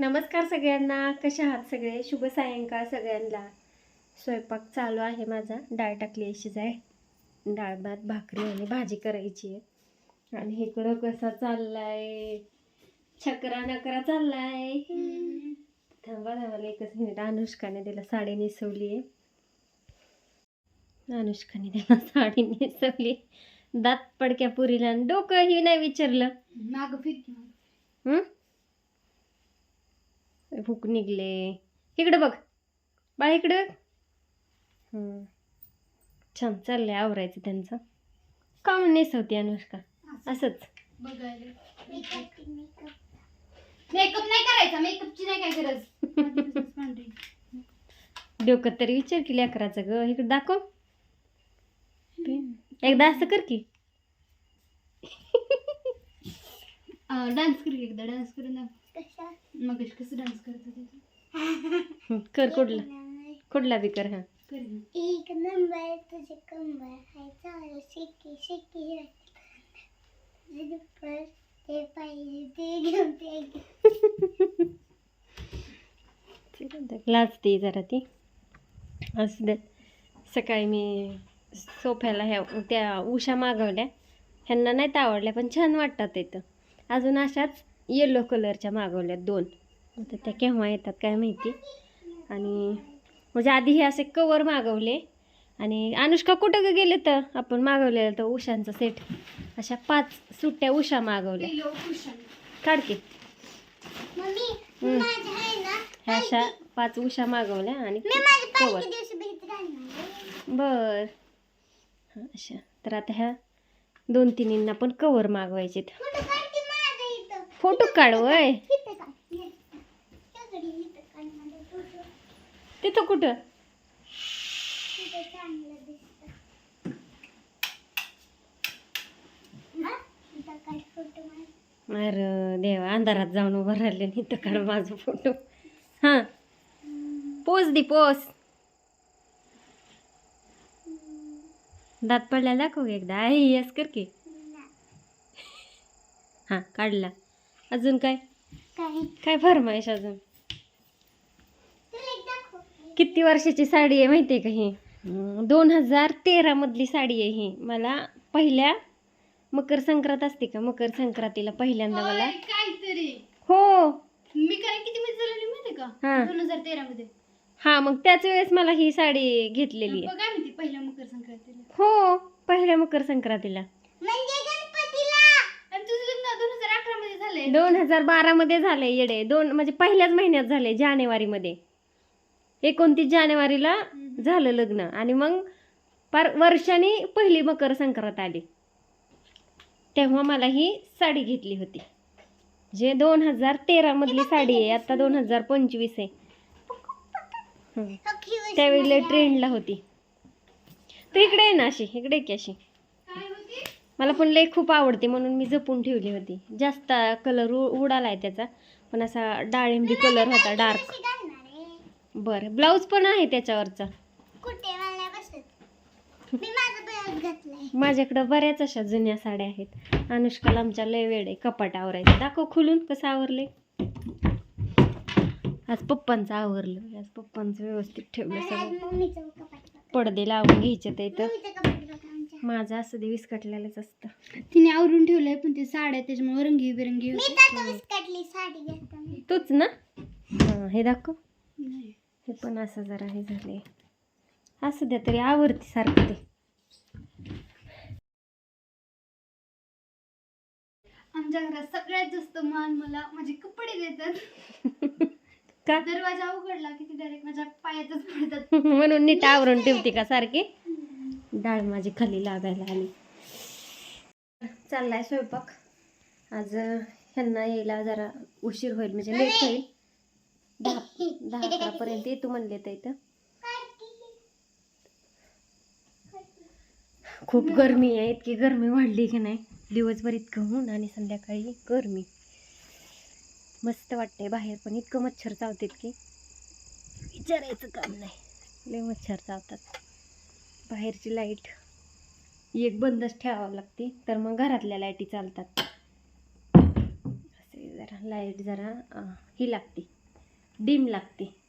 नमस्कार सगळ्यांना. कशा आहात सगळे? शुभ सायंकाळ सगळ्यांना. स्वयंपाक चालू आहे माझा. डाळ टाकली अशीच आहे डाळ भात भाकरी आणि भाजी करायची आहे. आणि इकडं कसा चाललाय? छकरा नकरा चाललाय. थांबा थांबाला एकच मिनिट अनुष्काने त्याला साडी नेसवली आहे. अनुष्काने त्याला साडी नेसवली दात पडक्या पुरीला आणि डोकंही नाही विचारलं. माग फिरकी हं? भूक निघले. इकडे बघ. बाळ इकडे. छान चाललंय आवरायचं त्यांचं. का म्हणून नेसवती अनुष्का? असंच. मेकअप नाही करायचा. मेकअपची नाही काय गरज. डोकं तरी विचार की लेकराचं ग. इकडे दाखव. एकदा असं कर की. डान्स कर एकदा. डान्स करून दाखव. मग कसं डान्स करत होते कर कुठला? कुठला बी कर हा. एक नंबर तुझे कंबर आहे. चालू शिकी शिकी पर ते पाहिजे ते घेऊन ते. लाजते जरा ती. असू दे. सकाळी मी सोफ्याला ह्या त्या उषा मागवल्या. ह्यांना नाहीत आवडल्या पण छान वाटतात इथं अजून अशाच येलो कलरच्या मागवल्या दोन. आता त्या केव्हा येतात काय माहिती. आणि म्हणजे आधी हे असे कवर मागवले. आणि अनुष्का कुठं ग गेले तर? आपण मागवलेलं तर उषांचा सेट अशा पाच सुट्ट्या उषा मागवल्या. Pillow cushion. काढ की. मम्मी हम्म. माझ्या आहे ना ह्या अशा पाच उषा मागवल्या आणि कवर बर. हा, अशा. तर आता ह्या दोन तिन्हींना पण कवर मागवायचे फोटो काढ फोटो तिथं कुठं? अरे देवा अंधारात जाऊन उभं राहिले आणि इथं काढ माझा फोटो हां. पोच दे पोच दात पडल्याला दाखव एकदा. आहे यस कर की. हां काढला. अजून काय? काय फरमाईश अजून? किती वर्षाची साडी आहे माहिती आहे का ही? दोन हजार तेरामधली साडी आहे ही. मला पहिल्या मकर संक्रांत असते का? मकर संक्रांतीला पहिल्यांदा मला. हो. मी काय किती मध्ये झालेली माहिती हा. का दोन हजार तेरा मध्ये. हा मग त्याच वेळेस मला ही साडी घेतलेली आहे. पहिल्या मकर संक्रांतीला? हो पहिल्या मकर संक्रांतीला म्हणजे गणपतीला आणि तुझं लग्न दोन हजार मध्ये? दोन हजार बारामध्ये झाले येडे. दोन म्हणजे पहिल्याच महिन्यात झाले जानेवारीमध्ये. एकोणतीस जानेवारीला झालं लग्न. आणि मग पार वर्षाने पहिली मकर संक्रांत आली. तेव्हा मला ही साडी घेतली होती. जे दोन हजार तेरामधली साडी आहे. आता दोन हजार पंचवीस आहे. हं. अखी त्यावेळेला ट्रेंडला होती. तर इकडे आहे ना अशी. इकडे की अशी. मला पण लई खूप आवडते म्हणून मी जपून ठेवली होती. जास्त कलर उडाला आहे त्याचा. पण असा डाळिंबी कलर होता डार्क बरं ब्लाऊज पण आहे त्याच्यावरचा. माझ्याकडं बऱ्याच अशा जुन्या साड्या आहेत. अनुष्काला आमच्या लय वेळ आहे. कपाट आवरायचं. दाखव खुलून कसं आवरले आज पप्पांचं आवरलं. आज पप्पांचं व्यवस्थित ठेवलं सगळं. पडदे लावून घ्यायचे ते तर मम्मीचं कपाट बघ आमच्या माझं असं ते विस्कटलेलंच असतं. तिने आवरून ठेवलंय पण ते साड्या त्याच्यामुळे रंगी बिरंगी मी तर विस्कटली साडी घेताना तूच ना? हां हे दाखव. नाही. हे पण असं जरा हे झाले असू द्या तरी आवडते सारखं ते. आमच्या घरात सगळ्यात जास्त मान मला माझे कपडे देतात. का? दरवाजा उघडला की ती डायरेक्ट माझ्या पायातच पडतात. म्हणून नीट आवरून ठेवते का सारखी? डाळ माझी खाली लागायला आली. चाललाय स्वयंपाक. आज ह्यांना यायला जरा उशीर होईल म्हणजे लेट होईल. दहा दहा अकरापर्यंत येतो म्हणले तर इथं. खूप गरमी आहे इतकी गरमी वाढली की नाही. दिवसभर इतकं ऊन आणि संध्याकाळी गरमी. मस्त वाटतंय बाहेर पण इतकं मच्छर चावतात की. विचारायचं काम नाही. लय मच्छर चावतात. बाहेरची लाइट. एक बंदच ठेवावं लागते. तर मग घरातल्या लाईटी चालतात. असे जरा लाइट जरा ही लागते. डिम लागते.